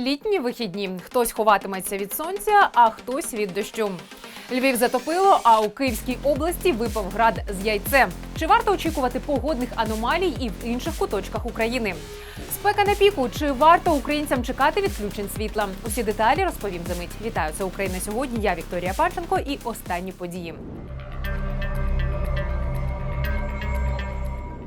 Літні вихідні. Хтось ховатиметься від сонця, а хтось від дощу. Львів затопило, а у Київській області випав град з яйцем. Чи варто очікувати погодних аномалій і в інших куточках України? Спека на піку. Чи варто українцям чекати відключень світла? Усі деталі розповім за мить. Вітаю, це Україна сьогодні. Я Вікторія Панченко і останні події.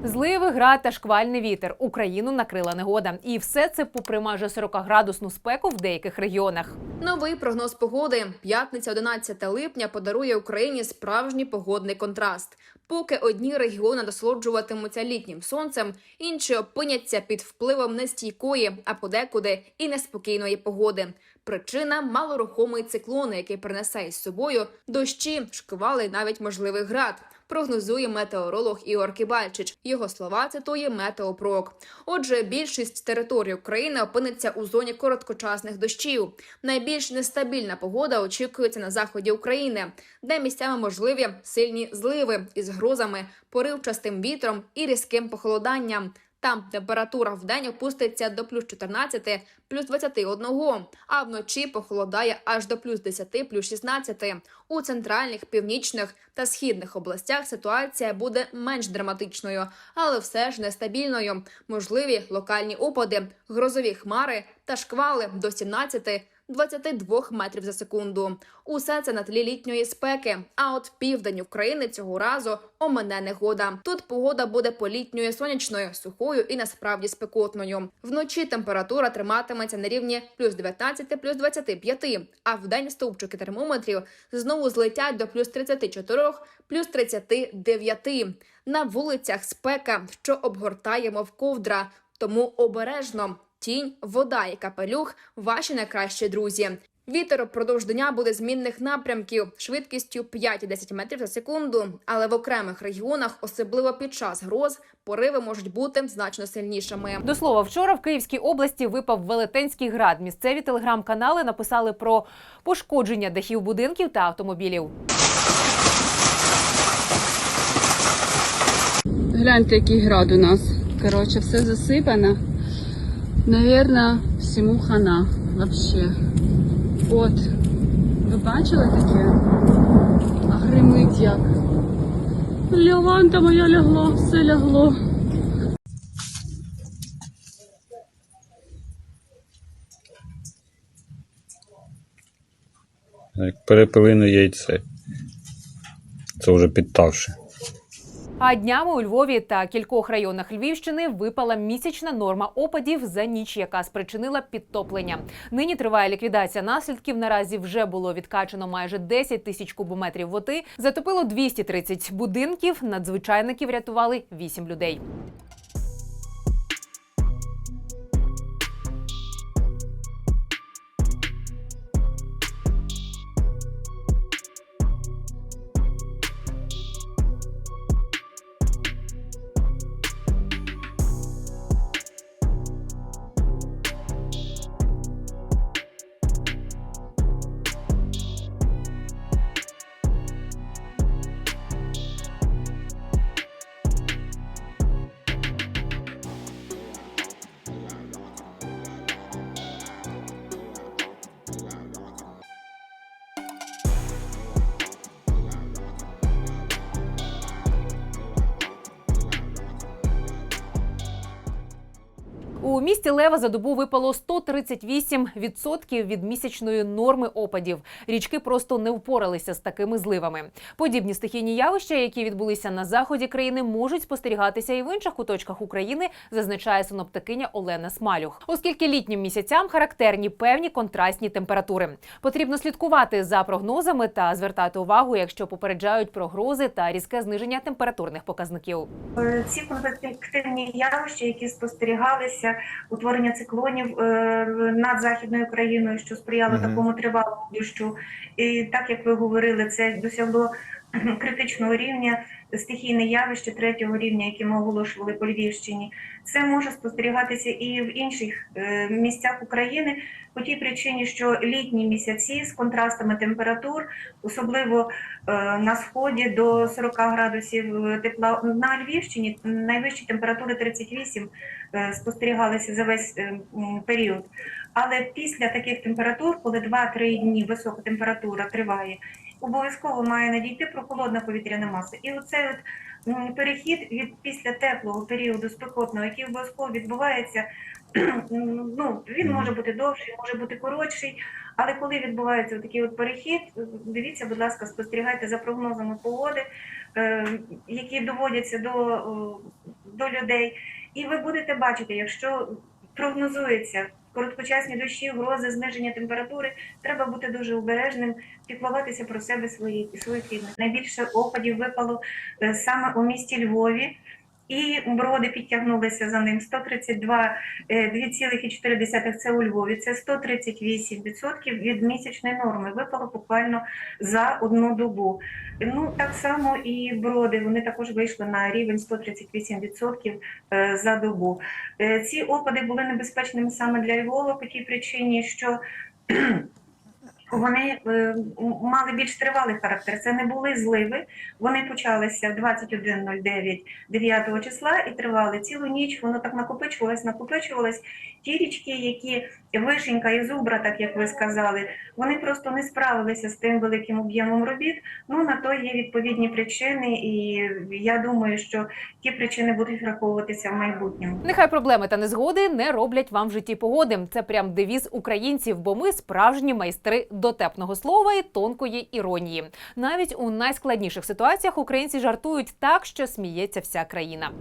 Зливи, град та шквальний вітер. Україну накрила негода. І все це попри майже 40-градусну спеку в деяких регіонах. Новий прогноз погоди. П'ятниця 11 липня подарує Україні справжній погодний контраст. Поки одні регіони насолоджуватимуться літнім сонцем, інші опиняться під впливом нестійкої, а подекуди і неспокійної погоди. Причина малорухомий циклон, який принесе із собою дощі, шквали, навіть можливий град. Прогнозує метеоролог Ігор Кібальчич. Його слова цитує Метеопрок. Отже, більшість територій України опиниться у зоні короткочасних дощів. Найбільш нестабільна погода очікується на заході України, де місцями можливі сильні зливи із грозами, поривчастим вітром і різким похолоданням. Там температура в день опуститься до плюс 14, плюс 21, а вночі похолодає аж до плюс 10, плюс 16. У центральних, північних та східних областях ситуація буде менш драматичною, але все ж нестабільною. Можливі локальні опади, грозові хмари та шквали до 17 22 метрів за секунду. Усе це на тлі літньої спеки. А от південь України цього разу омине негода. Тут погода буде політньою сонячною, сухою і насправді спекотною. Вночі температура триматиметься на рівні плюс 19, плюс 25, а вдень стовпчики термометрів знову злетять до плюс 34, плюс 39. На вулицях спека, що обгортає мов ковдра. Тому обережно тінь, вода і капелюх ваші найкращі друзі. Вітер впродовж дня буде змінних напрямків швидкістю 5-10 метрів за секунду, але в окремих регіонах, особливо під час гроз, пориви можуть бути значно сильнішими. До слова, вчора в Київській області випав велетенський град. Місцеві телеграм-канали написали про пошкодження дахів будинків та автомобілів. Гляньте, який град у нас. Коротше, все засипано. Навірно, всьому хана вообще. От. Ви бачили таке? А гримить як. Ляванта моя лягла, все лягло. Як перепелине яйце. Це вже підтавши. А днями у Львові та кількох районах Львівщини випала місячна норма опадів за ніч, яка спричинила підтоплення. Нині триває ліквідація наслідків. Наразі вже було відкачено майже 10 тисяч кубометрів води. Затопило 230 будинків. Надзвичайників рятували 8 людей. У місті Лева за добу випало 138% від місячної норми опадів. Річки просто не впоралися з такими зливами. Подібні стихійні явища, які відбулися на заході країни, можуть спостерігатися і в інших куточках України, зазначає синоптикиня Олена Смалюх. Оскільки літнім місяцям характерні певні контрастні температури. Потрібно слідкувати за прогнозами та звертати увагу, якщо попереджають про грози та різке зниження температурних показників. Е, Ці конвективні явища, які спостерігалися, утворення циклонів е, над західною країною, що сприяло такому тривалому дощу. І так як ви говорили, це досягло критичного рівня стихійне явище третього рівня, яке ми оголошували по Львівщині. Це може спостерігатися і в інших е, місцях України по тій причині, що літні місяці з контрастами температур, особливо е, на сході до 40 градусів тепла на Львівщині найвищі температури 38 е, спостерігалися за весь е, період. Але після таких температур, коли 2-3 дні висока температура триває, обов'язково має надійти прохолодна повітряна маса. І оцей от перехід від після теплого періоду спекотного, який обов'язково відбувається, ну він може бути довший, може бути коротший. Але коли відбувається такий от перехід, дивіться, будь ласка, спостерігайте за прогнозами погоди, е, які доводяться до, до людей, і ви будете бачити, якщо прогнозується короткочасні дощі, грози, зниження температури, треба бути дуже обережним, піклуватися про себе свої своїх рідних. Найбільше опадів випало е, саме у місті Львові. І броди підтягнулися за ним 132, е, 2,4 це у Львові. Це 138% від місячної норми. Випало буквально за одну добу. Ну так само і броди. Вони також вийшли на рівень 138% е, за добу. Е, Ці опади були небезпечними саме для Львова по тій причині, що вони е, мали більш тривалий характер. Це не були зливи. Вони почалися 21.09 9 числа і тривали цілу ніч. Воно так накопичувалось, накопичувалось. Ті річки, які вишенька і зубра, так як ви сказали, вони просто не справилися з тим великим об'ємом робіт. Ну на то є відповідні причини, і я думаю, що ті причини будуть враховуватися в майбутньому. Нехай проблеми та незгоди не роблять вам в житті погоди. Це прям девіз українців, бо ми справжні майстри дотепного слова і тонкої іронії. Навіть у найскладніших ситуаціях українці жартують так, що сміється вся країна.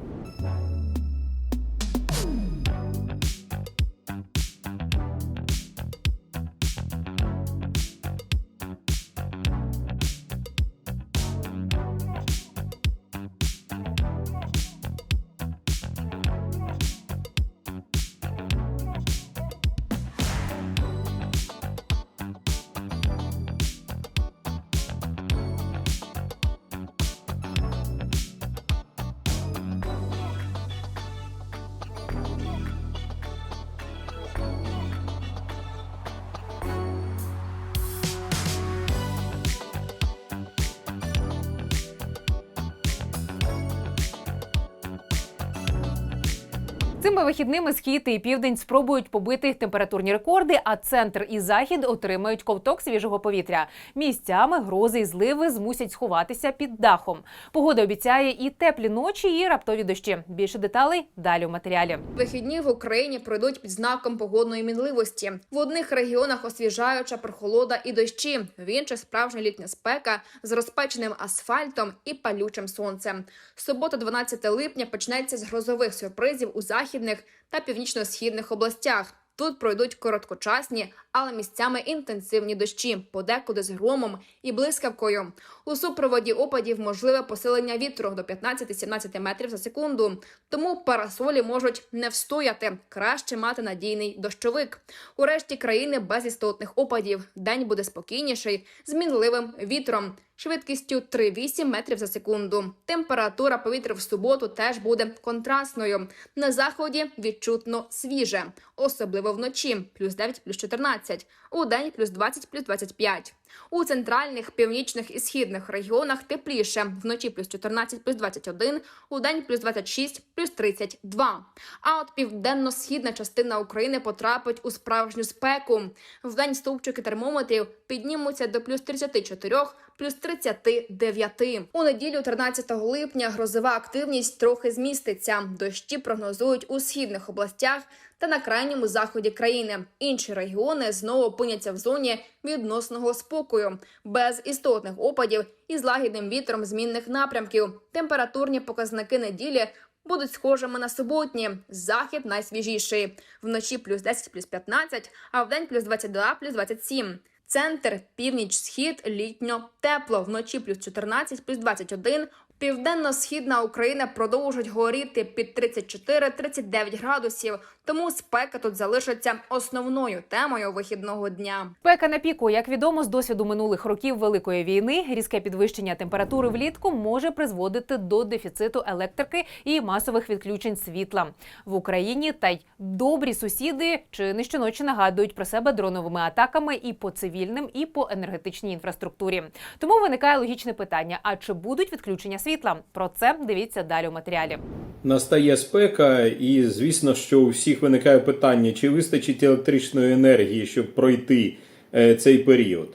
Цими вихідними схід і південь спробують побити температурні рекорди, а центр і захід отримають ковток свіжого повітря. Місцями грози і зливи змусять сховатися під дахом. Погода обіцяє і теплі ночі, і раптові дощі. Більше деталей далі у матеріалі. Вихідні в Україні пройдуть під знаком погодної мінливості. В одних регіонах освіжаюча прохолода і дощі, в інших справжня літня спека з розпеченим асфальтом і палючим сонцем. Субота, 12 липня, почнеться з грозових сюрпризів у західних та північно-східних областях. Тут пройдуть короткочасні, але місцями інтенсивні дощі, подекуди з громом і блискавкою. У супроводі опадів можливе посилення вітру до 15-17 метрів за секунду. Тому парасолі можуть не встояти. Краще мати надійний дощовик. У решті країни без істотних опадів. День буде спокійніший, з мінливим вітром. Швидкістю 3,8 метрів за секунду. Температура повітря в суботу теж буде контрастною. На заході відчутно свіже, особливо вночі плюс 9, плюс 14, у день плюс 20, плюс 25. У центральних, північних і східних регіонах тепліше. Вночі плюс 14, плюс 21, у день плюс 26, плюс 32. А от південно-східна частина України потрапить у справжню спеку. Вдень стовпчики термометрів піднімуться до плюс 34, плюс 39. У неділю, 13 липня, грозова активність трохи зміститься. Дощі прогнозують у східних областях та на крайньому заході країни. Інші регіони знову опиняться в зоні відносного спокою, без істотних опадів і з лагідним вітром змінних напрямків. Температурні показники неділі. Будуть схожими на суботні. Захід найсвіжіший. Вночі плюс 10, плюс 15, а вдень плюс 22, плюс 27. Центр, північ, схід, літньо, тепло. Вночі плюс 14, плюс 21, Південно-східна Україна продовжить горіти під 34-39 градусів, тому спека тут залишиться основною темою вихідного дня. Спека на піку, як відомо, з досвіду минулих років великої війни, різке підвищення температури влітку може призводити до дефіциту електрики і масових відключень світла в Україні. Та й добрі сусіди чи не щоночі нагадують про себе дроновими атаками і по цивільним, і по енергетичній інфраструктурі. Тому виникає логічне питання: а чи будуть відключення світла? Про це дивіться далі у матеріалі. Настає спека, і звісно, що у всіх виникає питання, чи вистачить електричної енергії, щоб пройти е, цей період.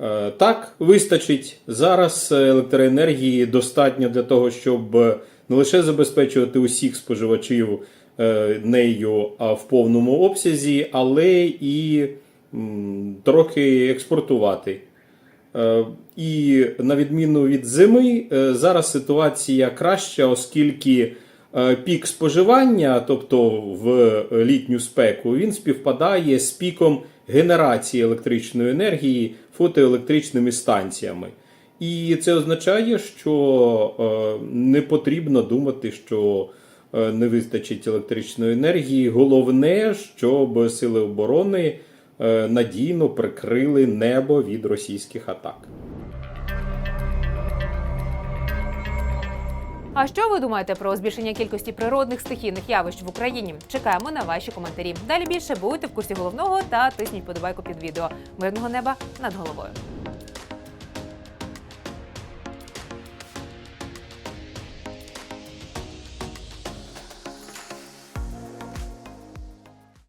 Е, Так, вистачить. Зараз електроенергії достатньо для того, щоб е, не лише забезпечувати усіх споживачів нею в повному обсязі, але і трохи експортувати. Е, І на відміну від зими, е, зараз ситуація краща, оскільки е, пік споживання, тобто в літню спеку, він співпадає з піком генерації електричної енергії фотоелектричними станціями. І це означає, що не потрібно думати, що не вистачить електричної енергії. Головне, щоб сили оборони надійно прикрили небо від російських атак. А що ви думаєте про збільшення кількості природних стихійних явищ в Україні? Чекаємо на ваші коментарі. Далі більше будьте в курсі головного та тисніть подобайку під відео. Мирного неба над головою.